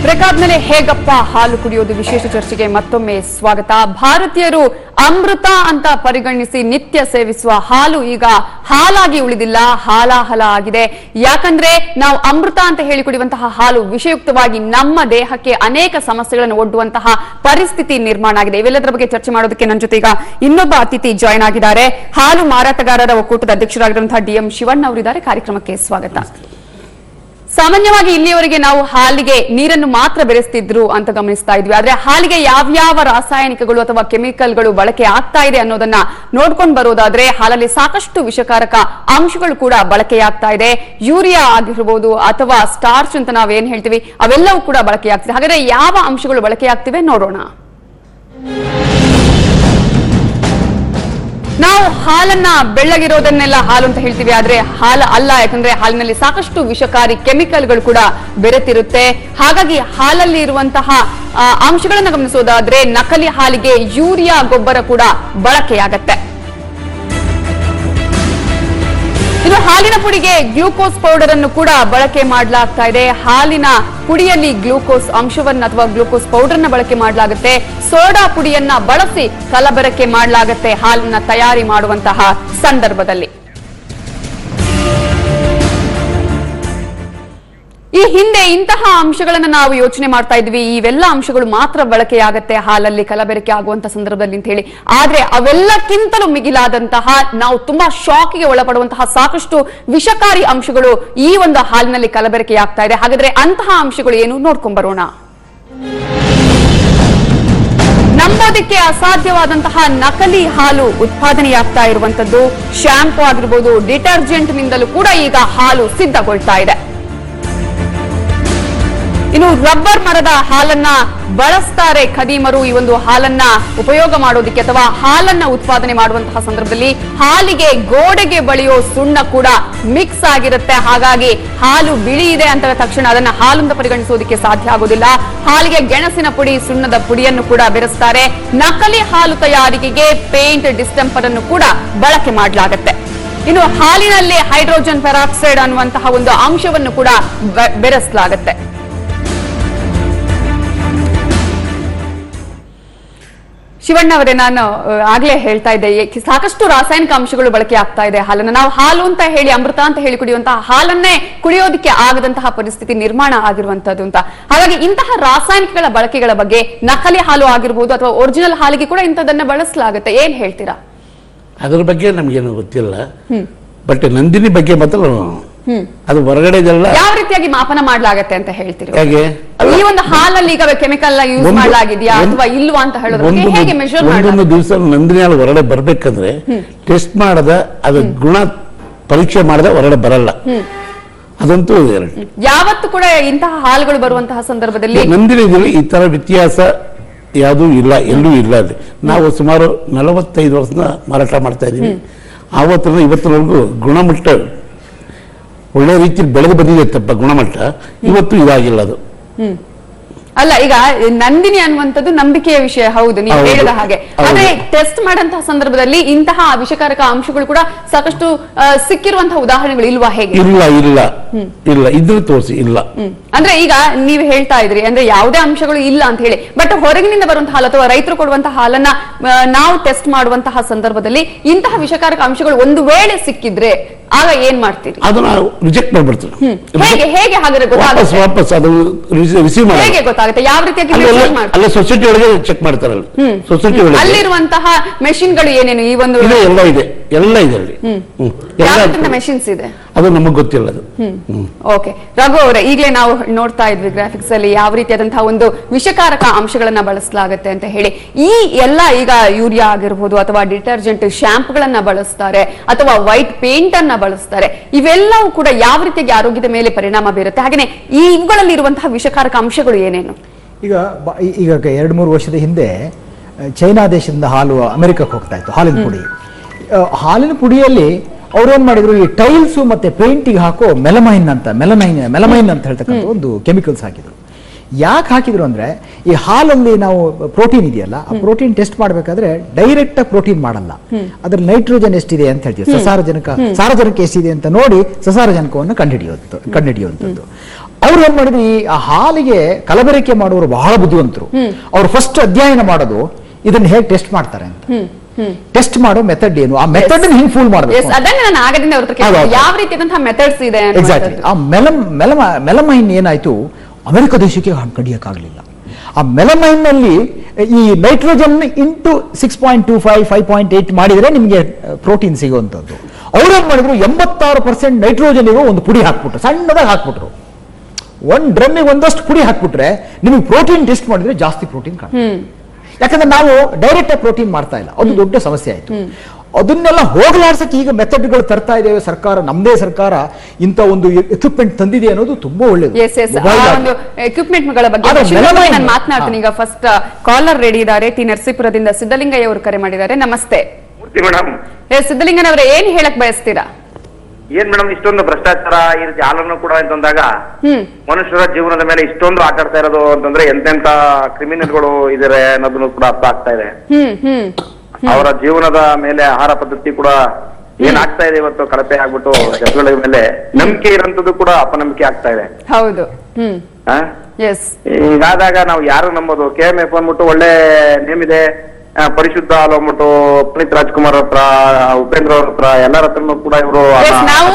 Speaker 1: ಬೇಕಾದ್ಮೇಲೆ ಹೇಗಪ್ಪ ಹಾಲು ಕುಡಿಯೋದು ವಿಶೇಷ ಚರ್ಚೆಗೆ ಮತ್ತೊಮ್ಮೆ ಸ್ವಾಗತ. ಭಾರತೀಯರು ಅಮೃತ ಅಂತ ಪರಿಗಣಿಸಿ ನಿತ್ಯ ಸೇವಿಸುವ ಹಾಲು ಈಗ ಹಾಲಾಗಿ ಉಳಿದಿಲ್ಲ, ಹಾಲಾಹಲ ಆಗಿದೆ. ಯಾಕಂದ್ರೆ ನಾವು ಅಮೃತ ಅಂತ ಹೇಳಿ ಕುಡಿಯುವಂತಹ ಹಾಲು ವಿಷಯುಕ್ತವಾಗಿ ನಮ್ಮ ದೇಹಕ್ಕೆ ಅನೇಕ ಸಮಸ್ಯೆಗಳನ್ನು ಒಡ್ಡುವಂತಹ ಪರಿಸ್ಥಿತಿ ನಿರ್ಮಾಣ ಆಗಿದೆ. ಇವೆಲ್ಲದರ ಬಗ್ಗೆ ಚರ್ಚೆ ಮಾಡೋದಕ್ಕೆ ನನ್ನ ಜೊತೆ ಈಗ ಇನ್ನೊಬ್ಬ ಅತಿಥಿ ಜಾಯ್ನ್ ಆಗಿದ್ದಾರೆ. ಹಾಲು ಮಾರಾಟಗಾರರ ಒಕ್ಕೂಟದ ಅಧ್ಯಕ್ಷರಾಗಿರುವಂತಹ ಡಿಎಂ ಶಿವಣ್ಣ ಅವರಿದ್ದಾರೆ. ಕಾರ್ಯಕ್ರಮಕ್ಕೆ ಸ್ವಾಗತ. ಸಾಮಾನ್ಯವಾಗಿ ಇಲ್ಲಿಯವರೆಗೆ ನಾವು ಹಾಲಿಗೆ ನೀರನ್ನು ಮಾತ್ರ ಬೆರೆಸ್ತಿದ್ರು ಅಂತ ಗಮನಿಸ್ತಾ ಇದ್ವಿ. ಆದ್ರೆ ಹಾಲಿಗೆ ಯಾವ್ಯಾವ ರಾಸಾಯನಿಕಗಳು ಅಥವಾ ಕೆಮಿಕಲ್ಗಳು ಬಳಕೆ ಆಗ್ತಾ ಇದೆ ಅನ್ನೋದನ್ನ ನೋಡ್ಕೊಂಡು ಬರೋದಾದ್ರೆ ಹಾಲಲ್ಲಿ ಸಾಕಷ್ಟು ವಿಷಕಾರಕ ಅಂಶಗಳು ಕೂಡ ಬಳಕೆಯಾಗ್ತಾ ಇದೆ. ಯೂರಿಯಾ ಆಗಿರ್ಬೋದು ಅಥವಾ ಸ್ಟಾರ್ಚ್ ಅಂತ ನಾವೇನ್ ಹೇಳ್ತೀವಿ, ಅವೆಲ್ಲವೂ ಕೂಡ ಬಳಕೆಯಾಗ್ತಿದೆ ಹಾಗಾದ್ರೆ ಯಾವ ಅಂಶಗಳು ಬಳಕೆಯಾಗ್ತಿವೆ ನೋಡೋಣ. ನಾವು ಹಾಲನ್ನ ಬೆಳ್ಳಗಿರೋದನ್ನೆಲ್ಲ ಹಾಲು ಅಂತ ಹೇಳ್ತೀವಿ, ಆದ್ರೆ ಹಾಲು ಅಲ್ಲ. ಯಾಕಂದ್ರೆ ಹಾಲಿನಲ್ಲಿ ಸಾಕಷ್ಟು ವಿಷಕಾರಿ ಕೆಮಿಕಲ್ಗಳು ಕೂಡ ಬೆರೆತಿರುತ್ತೆ. ಹಾಗಾಗಿ ಹಾಲಲ್ಲಿ ಇರುವಂತಹ ಅಂಶಗಳನ್ನ ಗಮನಿಸೋದಾದ್ರೆ ನಕಲಿ ಹಾಲಿಗೆ ಯೂರಿಯಾ ಗೊಬ್ಬರ ಕೂಡ ಬಳಕೆಯಾಗತ್ತೆ. ಇನ್ನು ಹಾಲಿನ ಪುಡಿಗೆ ಗ್ಲೂಕೋಸ್ ಪೌಡರ್ ಅನ್ನು ಕೂಡ ಬಳಕೆ ಮಾಡಲಾಗ್ತಾ ಇದೆ. ಹಾಲಿನ ಪುಡಿಯಲ್ಲಿ ಗ್ಲೂಕೋಸ್ ಅಂಶವನ್ನ ಅಥವಾ ಗ್ಲೂಕೋಸ್ ಪೌಡರ್ನ ಬಳಕೆ ಮಾಡಲಾಗುತ್ತೆ. ಸೋಡಾ ಪುಡಿಯನ್ನ ಬಳಸಿ ಕಲಬೆರಕೆ ಮಾಡಲಾಗುತ್ತೆ ಹಾಲನ್ನ ತಯಾರಿ ಮಾಡುವಂತಹ ಸಂದರ್ಭದಲ್ಲಿ. ಈ ಹಿಂದೆ ಇಂತಹ ಅಂಶಗಳನ್ನು ನಾವು ಯೋಚನೆ ಮಾಡ್ತಾ ಇದ್ವಿ. ಇವೆಲ್ಲ ಅಂಶಗಳು ಮಾತ್ರ ಬಳಕೆಯಾಗತ್ತೆ, ಹಾಲಲ್ಲಿ ಕಲಬೆರಕೆ ಆಗುವಂತ ಸಂದರ್ಭದಲ್ಲಿ ಅಂತ ಹೇಳಿ. ಆದ್ರೆ ಅವೆಲ್ಲಕ್ಕಿಂತಲೂ ಮಿಗಿಲಾದಂತಹ, ನಾವು ತುಂಬಾ ಶಾಕಿಗೆ ಒಳಪಡುವಂತಹ ಸಾಕಷ್ಟು ವಿಷಕಾರಿ ಅಂಶಗಳು ಈ ಒಂದು ಹಾಲಿನಲ್ಲಿ ಕಲಬೆರಕೆ ಆಗ್ತಾ ಇದೆ. ಹಾಗಾದ್ರೆ ಅಂತಹ ಅಂಶಗಳು ಏನು? ನೋಡ್ಕೊಂಡ್ ಬರೋಣ. ನಂಬೋದಕ್ಕೆ ಅಸಾಧ್ಯವಾದಂತಹ ನಕಲಿ ಹಾಲು ಉತ್ಪಾದನೆಯಾಗ್ತಾ ಇರುವಂತದ್ದು. ಶಾಂಪೂ ಆಗಿರ್ಬೋದು ಡಿಟರ್ಜೆಂಟ್ ನಿಂದಲೂ ಕೂಡ ಈಗ ಹಾಲು ಸಿದ್ಧಗೊಳ್ತಾ ಇದೆ. ಇನ್ನು ರಬ್ಬರ್ ಮರದ ಹಾಲನ್ನ ಬಳಸ್ತಾರೆ ಖದೀಮರು. ಈ ಒಂದು ಹಾಲನ್ನ ಉಪಯೋಗ ಮಾಡೋದಿಕ್ಕೆ ಅಥವಾ ಹಾಲನ್ನ ಉತ್ಪಾದನೆ ಮಾಡುವಂತಹ ಸಂದರ್ಭದಲ್ಲಿ ಹಾಲಿಗೆ ಗೋಡೆಗೆ ಬಳಿಯೋ ಸುಣ್ಣ ಕೂಡ ಮಿಕ್ಸ್ ಆಗಿರುತ್ತೆ. ಹಾಗಾಗಿ ಹಾಲು ಬಿಳಿ ಇದೆ ಅಂತ ತಕ್ಷಣ ಅದನ್ನ ಹಾಲಿಂದ ಪರಿಗಣಿಸೋದಕ್ಕೆ ಸಾಧ್ಯ ಆಗೋದಿಲ್ಲ. ಹಾಲಿಗೆ ಗೆಣಸಿನ ಪುಡಿ, ಸುಣ್ಣದ ಪುಡಿಯನ್ನು ಕೂಡ ಬೆರೆಸ್ತಾರೆ. ನಕಲಿ ಹಾಲು ತಯಾರಿಕೆಗೆ ಪೇಂಟ್ ಡಿಸ್ಟೆಂಪರ್ ಅನ್ನು ಕೂಡ ಬಳಕೆ ಮಾಡಲಾಗುತ್ತೆ. ಇನ್ನು ಹಾಲಿನಲ್ಲಿ ಹೈಡ್ರೋಜನ್ ಪೆರಾಕ್ಸೈಡ್ ಅನ್ನುವಂತಹ ಒಂದು ಅಂಶವನ್ನು ಕೂಡ ಬೆರೆಸಲಾಗುತ್ತೆ. ಶಿವಣ್ಣ ಅವರೇ ನಾನು ಆಗ್ಲೇ ಹೇಳ್ತಾ ಇದ್ದೆ ಸಾಕಷ್ಟು ರಾಸಾಯನಿಕ ಅಂಶಗಳು ಬಳಕೆ ಆಗ್ತಾ ಇದೆ ಹಾಲನ್ನ. ನಾವು ಹಾಲು ಅಂತ ಹೇಳಿ ಅಮೃತ ಅಂತ ಹೇಳಿ ಕುಡಿಯುವಂತಹ ಹಾಲನ್ನೇ ಕುಡಿಯೋದಕ್ಕೆ ಆಗದಂತಹ ಪರಿಸ್ಥಿತಿ ನಿರ್ಮಾಣ ಆಗಿರುವಂತದ್ದು ಅಂತ. ಹಾಗಾಗಿ ಇಂತಹ ರಾಸಾಯನಿಕಗಳ ಬಳಕೆಗಳ ಬಗ್ಗೆ ನಕಲಿ ಹಾಲು ಆಗಿರ್ಬೋದು ಅಥವಾ ಒರಿಜಿನಲ್ ಹಾಲಿಗೆ ಕೂಡ ಇಂಥದನ್ನ ಬಳಸಲಾಗುತ್ತೆ. ಏನ್ ಹೇಳ್ತೀರಾ?
Speaker 15: ಅದ್ರ ಬಗ್ಗೆ ನಮ್ಗೇನು ಗೊತ್ತಿಲ್ಲ. ಬಟ್ ನಂದಿನಿ ಬಗ್ಗೆ ಮಾತ್ರ ಅದು ಹೊರಗಡೆ
Speaker 1: ಯಾವ ರೀತಿಯಾಗಿ ಮಾಪನ ಮಾಡ್ಲಾಗತ್ತೆ ಅಂತ ಹೇಳ್ತೀರಿ?
Speaker 15: ಹೇಗೆ?
Speaker 1: ಈ ಒಂದು ಹಾಲಲ್ಲಿ ಈಗ ಕೆಮಿಕಲ್ ಯೂಸ್ ಮಾಡಲಾಗಿದೆಯಾ ಅಥವಾ ಇಲ್ವಾ ಅಂತ ಹೇಳಿದ್ರೆ ಹೇಗೆ ಮೆಷರ್
Speaker 15: ಒಂದೊಂದು ದಿವಸ ನಂದಿನಿ ಹಾಲು ಹೊರಗಡೆ ಬರ್ಬೇಕಂದ್ರೆ ಟೆಸ್ಟ್ ಮಾಡದ ಅದು ಗುಣ ಪರೀಕ್ಷೆ ಮಾಡದ ಹೊರಗಡೆ ಬರಲ್ಲ. ಅದಂತೂ
Speaker 1: ಯಾವತ್ತು ಕೂಡ ಇಂತಹ ಹಾಲುಗಳು ಬರುವಂತಹ ಸಂದರ್ಭದಲ್ಲಿ
Speaker 15: ನಂದಿನಿ ಇದರಲ್ಲಿ ಈ ತರ ವ್ಯತ್ಯಾಸ ಯಾವುದೂ ಇಲ್ಲ ಎಲ್ಲೂ ಇಲ್ಲ ಅಲ್ಲಿ. ನಾವು ಸುಮಾರು ನಲವತ್ತೈದು ವರ್ಷದ ಮಾರಾಟ ಮಾಡ್ತಾ ಇದೀವಿ ಆವತ್ತಿನ ಇವತ್ತಿನವರೆಗೂ ಗುಣಮಟ್ಟ ಒಳ್ಳೆ ರೀತಿಯಲ್ಲಿ ಬೆಳೆದು ಬಂದಿದೆ ತಪ್ಪ ಗುಣಮಟ್ಟ ಇವತ್ತು ಇದಾಗಿಲ್ಲ ಅದು.
Speaker 1: ಹ್ಮ್. ಅಲ್ಲ ಈಗ ನಂದಿನಿ ಅನ್ನುವಂಥದ್ದು ನಂಬಿಕೆಯ ವಿಷಯ ಹೌದು ನೀವು. ಹೇಳಿದ ಹಾಗೆ. ಆದ್ರೆ ಟೆಸ್ಟ್ ಮಾಡಂತಹ ಸಂದರ್ಭದಲ್ಲಿ ಇಂತಹ ವಿಷಕಾರಕ ಅಂಶಗಳು ಕೂಡ ಸಾಕಷ್ಟು ಸಿಕ್ಕಿರುವಂತಹ ಉದಾಹರಣೆಗಳು ಇಲ್ವಾ ಹೇಗೆ?
Speaker 15: ಇಲ್ಲ ಇಲ್ಲ ಇಲ್ಲ ಇದ್ರೆ ತೋರಿಸಿ ಇಲ್ಲ.
Speaker 1: ಅಂದ್ರೆ ಈಗ ನೀವು ಹೇಳ್ತಾ ಇದ್ರಿ ಅಂದ್ರೆ ಯಾವುದೇ ಅಂಶಗಳು ಇಲ್ಲ ಅಂತ ಹೇಳಿ ಬಟ್ ಹೊರಗಿನಿಂದ ಬರುವಂತಹ ಹಾಲು ಅಥವಾ ರೈತರು ಕೊಡುವಂತಹ ಹಾಲನ್ನ ನಾವು ಟೆಸ್ಟ್ ಮಾಡುವಂತಹ ಸಂದರ್ಭದಲ್ಲಿ ಇಂತಹ ವಿಷಕಾರಕ ಅಂಶಗಳು ಒಂದು ವೇಳೆ ಸಿಕ್ಕಿದ್ರೆ ಆಗ ಏನ್ ಮಾಡ್ತೀರಿ?
Speaker 15: ಅದನ್ನ ರಿಜೆಕ್ಟ್ ಮಾಡ್ಬಿಡ್ತೀವಿ
Speaker 1: ಹೇಗೆ ಹೇಗೆ ಹಾಗಾದ್ರೆ ಗೊತ್ತಾಗುತ್ತೆ?
Speaker 15: ವಾಪಸ್ ಅದು ರಿಸೀವ್ ಮಾಡಿ
Speaker 1: ಹೇಗೆ ಗೊತ್ತಾಗುತ್ತೆ ಯಾವ ರೀತಿಯಾಗಿ
Speaker 15: ಸೊಸೈಟಿ ಒಳಗೆ ಚೆಕ್ ಮಾಡ್ತಾರಲ್ಲ. ಸೊಸೈಟಿ
Speaker 1: ಅಲ್ಲಿರುವಂತಹ ಮೆಷಿನ್ಗಳು ಏನೇನು? ಈ ಒಂದು
Speaker 15: ಎಲ್ಲ ಇದೆ. ಎಲ್ಲ ಇದೆ ಅಲ್ಲಿ
Speaker 1: ಹ್ಮ್.
Speaker 15: ಹ್ಮ್.
Speaker 1: ಯಾವ
Speaker 15: ಎಲ್ಲ
Speaker 1: ರೀತಿಯ ಮೆಷಿನ್ಸ್ ಇದೆ?
Speaker 15: ಅದು ನಮಗೆ ಗೊತ್ತಿಲ್ಲ ಅದು.
Speaker 1: ಓಕೆ. ರಘು ಅವರ ಈಗಲೇ ನಾವು ನೋಡ್ತಾ ಇದ್ವಿ ಗ್ರಾಫಿಕ್ಸ್ ಅಲ್ಲಿ ಯಾವ ರೀತಿಯಾದಂತಹ ಒಂದು ವಿಷಕಾರಕ ಅಂಶಗಳನ್ನ ಬಳಸಲಾಗುತ್ತೆ ಅಂತ ಹೇಳಿ. ಈ ಎಲ್ಲ ಈಗ ಯೂರಿಯಾ ಆಗಿರ್ಬೋದು ಅಥವಾ ಡಿಟರ್ಜೆಂಟ್ ಗಳನ್ನ ಬಳಸ್ತಾರೆ ಅಥವಾ ವೈಟ್ ಪೇಂಟ್ ಅನ್ನ ಬಳಸ್ತಾರೆ. ಇವೆಲ್ಲವೂ ಕೂಡ ಯಾವ ರೀತಿಯಾಗಿ ಆರೋಗ್ಯದ ಮೇಲೆ ಪರಿಣಾಮ ಬೀರುತ್ತೆ? ಹಾಗೆಯೇ ಈ ಇವುಗಳಲ್ಲಿ ಇರುವಂತಹ ವಿಷಕಾರಕ ಅಂಶಗಳು ಏನೇನು?
Speaker 2: ಈಗ ಈಗ ಎರಡು ಮೂರು ವರ್ಷದ ಹಿಂದೆ ಚೈನಾ ದೇಶದಿಂದ ಹಾಲು ಅಮೆರಿಕಕ್ಕೆ ಹೋಗ್ತಾ ಇತ್ತು ಹಾಲಿನ ಪುಡಿ. ಹಾಲಿನ ಪುಡಿಯಲ್ಲಿ ಅವ್ರು ಏನ್ ಮಾಡಿದ್ರು? ಈ ಟೈಲ್ಸ್ ಮತ್ತೆ ಪೇಂಟಿಗೆ ಹಾಕೋ ಮೆಲಮೈನ್ ಅಂತ ಮೆಲಮೈನ್ ಮೆಲಮೈನ್ ಅಂತ ಹೇಳ್ತಕ್ಕಂಥ ಒಂದು ಕೆಮಿಕಲ್ಸ್ ಹಾಕಿದ್ರು. ಯಾಕೆ ಹಾಕಿದ್ರು ಅಂದ್ರೆ ಈ ಹಾಲಲ್ಲಿ ನಾವು ಪ್ರೋಟೀನ್ ಇದೆಯಲ್ಲ ಆ ಪ್ರೋಟೀನ್ ಟೆಸ್ಟ್ ಮಾಡಬೇಕಾದ್ರೆ ಡೈರೆಕ್ಟ್ ಪ್ರೋಟೀನ್ ಮಾಡಲ್ಲ. ಅದ್ರ ನೈಟ್ರೋಜನ್ ಎಷ್ಟಿದೆ ಅಂತ ಹೇಳ್ತೀವಿ. ಸಸಾರಜನಕ. ಸಾರಜನಕ ಎಷ್ಟಿದೆ ಅಂತ ನೋಡಿ ಸಸಾರಜನಕವನ್ನು ಕಂಡುಹಿಡಿಯುವಂತ ಕಂಡುಹಿಡಿಯುವಂಥದ್ದು. ಅವ್ರು ಏನ್ ಮಾಡಿದ್ರು? ಈ ಆ ಹಾಲಿಗೆ ಕಲಬೆರಕೆ ಮಾಡುವವರು ಬಹಳ ಬುದ್ಧಿವಂತರು. ಅವ್ರು ಫಸ್ಟ್ ಅಧ್ಯಯನ ಮಾಡೋದು ಇದನ್ನ ಹೇಗೆ ಟೆಸ್ಟ್ ಮಾಡ್ತಾರೆ ಅಂತ. ಟೆಸ್ಟ್ ಮಾಡೋ ಮೆಥಡ್ ಏನು? ಆ ಮೆಥಡ್ ಹಿಂಗ್ ಫೂಲ್ ಮಾಡಬೇಕು.
Speaker 1: ಯಾವ ರೀತಿಯಾದಂತಹ ಮೆಥಡ್ಸ್ ಇದೆ
Speaker 2: ಎಕ್ಸಾಕ್ಟ್ಲಿ ಆ ಮೆಲಮ್ ಮೆಲಮ ಮೆಲಮೈನ್ ಏನಾಯ್ತು? ಅಮೆರಿಕ ದೇಶಕ್ಕೆ ಕಂಡಿಯಕ್ಕಾಗಲಿಲ್ಲ. ಆ ಮೆಲಮೈನ್ನಲ್ಲಿ ಈ nitrogen into six point two five five point eight ಮಾಡಿದ್ರೆ ನಿಮಗೆ ಪ್ರೋಟೀನ್ ಸಿಗುವಂತದ್ದು ಅವ್ರೇನ್ ಮಾಡಿದ್ರು? ಎಂಬತ್ತಾರು ಪರ್ಸೆಂಟ್ ನೈಟ್ರೋಜನ್ ಇರೋ ಒಂದು ಪುಡಿ ಹಾಕ್ಬಿಟ್ರು. ಸಣ್ಣದಾಗಿ ಹಾಕ್ಬಿಟ್ರು. ಒಂದ್ ಡ್ರಮ್ಮಿಗೆ ಒಂದಷ್ಟು ಪುಡಿ ಹಾಕ್ಬಿಟ್ರೆ ನಿಮಗೆ ಪ್ರೋಟೀನ್ ಟೆಸ್ಟ್ ಮಾಡಿದ್ರೆ ಜಾಸ್ತಿ ಪ್ರೋಟೀನ್ ಕಾಣುತ್ತೆ. ಯಾಕಂದ್ರೆ ನಾವು ಡೈರೆಕ್ಟ್ ಆಗಿ ಪ್ರೋಟೀನ್ ಮಾಡ್ತಾ ಇಲ್ಲ. ಅದು ದೊಡ್ಡ ಸಮಸ್ಯೆ ಆಯ್ತು. ಅದನ್ನೆಲ್ಲ ಹೋಗಲಾಡ್ಸಕ್ಕೆ ಈಗ ಮೆಥಡ್ಗಳು ತರ್ತಾ ಇದ್ದೇವೆ ಸರ್ಕಾರ ನಮ್ಮದೇ ಸರ್ಕಾರ ಇಂಥ ಒಂದು ಎಕ್ವಿಪ್ಮೆಂಟ್ ತಂದಿದೆ ಅನ್ನೋದು ತುಂಬಾ ಒಳ್ಳೇದು.
Speaker 1: ಎಸ್ ಎಸ್ ಆ ಒಂದು ಎಕ್ವಿಪ್ಮೆಂಟ್ ಬಗ್ಗೆ ನಾನು ಮಾತನಾಡ್ತೀನಿ. ಈಗ ಫಸ್ಟ್ ಕಾಲರ್ ರೆಡಿ ಇದ್ದಾರೆ. ಟಿ ನರಸೀಪುರದಿಂದ ಸಿದ್ದಲಿಂಗಯ್ಯ ಅವರು ಕರೆ ಮಾಡಿದ್ದಾರೆ. ನಮಸ್ತೆ. ಸಿದ್ದಲಿಂಗನವರೇ ಏನ್ ಹೇಳಕ್ ಬಯಸ್ತೀರಾ?
Speaker 16: ಏನ್ ಮೇಡಮ್ ಇಷ್ಟೊಂದು ಭ್ರಷ್ಟಾಚಾರ ಈ ರೀತಿ ಹಾಲನ್ನು ಕೂಡ ಅಂತಂದಾಗ
Speaker 1: ಹ್ಮ್.
Speaker 16: ಮನುಷ್ಯರ ಜೀವನದ ಮೇಲೆ ಇಷ್ಟೊಂದು ಆಟ ಆಡ್ತಾ ಇರೋದು ಅಂತಂದ್ರೆ ಎಂತೆಂತ ಕ್ರಿಮಿನಲ್ಗಳು ಇದಾರೆ ಅನ್ನೋದನ್ನು ಕೂಡ ಅರ್ಥ ಆಗ್ತಾ ಇದೆ.
Speaker 1: ಹ್ಮ್ ಹ್ಮ್
Speaker 16: ಅವರ ಜೀವನದ ಮೇಲೆ ಆಹಾರ ಪದ್ಧತಿ ಕೂಡ ಏನ್ ಆಗ್ತಾ ಇದೆ ಇವತ್ತು ಕಳಪೆ ಆಗ್ಬಿಟ್ಟು ಜನಗಳ ಮೇಲೆ ನಂಬಿಕೆ ಇರೋಂಥದ್ದು ಕೂಡ ಅಪನಂಬಿಕೆ ಆಗ್ತಾ ಇದೆ.
Speaker 1: ಹೌದು. ಹ್ಮ್.
Speaker 16: ಆ?
Speaker 1: ಎಸ್
Speaker 16: ಹಿಂಗಾದಾಗ ನಾವು ಯಾರು ನಂಬೋದು? ಕೆ ಎಂ ಎಫ್ ಅಂದ್ಬಿಟ್ಟು ಒಳ್ಳೆ ನೇಮ್ ಇದೆ. ಪರಿಶುದ್ಧ ಹಾಲು ಅಂದ್ಬಿಟ್ಟು ಪುನೀತ್ ರಾಜ್ಕುಮಾರ್ ಹತ್ರ ಉಪೇಂದ್ರ ಅವ್ರ ಹತ್ರ ಎಲ್ಲರ ಹತ್ರನೂ ಕೂಡ ಇವರು
Speaker 1: ನಾವು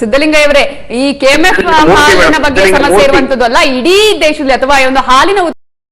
Speaker 1: ಸಿದ್ದಲಿಂಗಯ್ಯವರೇ ಈ ಕೆಎಂಎಫ್ ಹಾಲಿನ ಬಗ್ಗೆ ಸಮಸ್ಯೆ. ಇರುವಂತದ್ದು ಅಲ್ಲ ಇಡೀ ದೇಶದಲ್ಲಿ ಅಥವಾ ಈ ಒಂದು ಹಾಲಿನ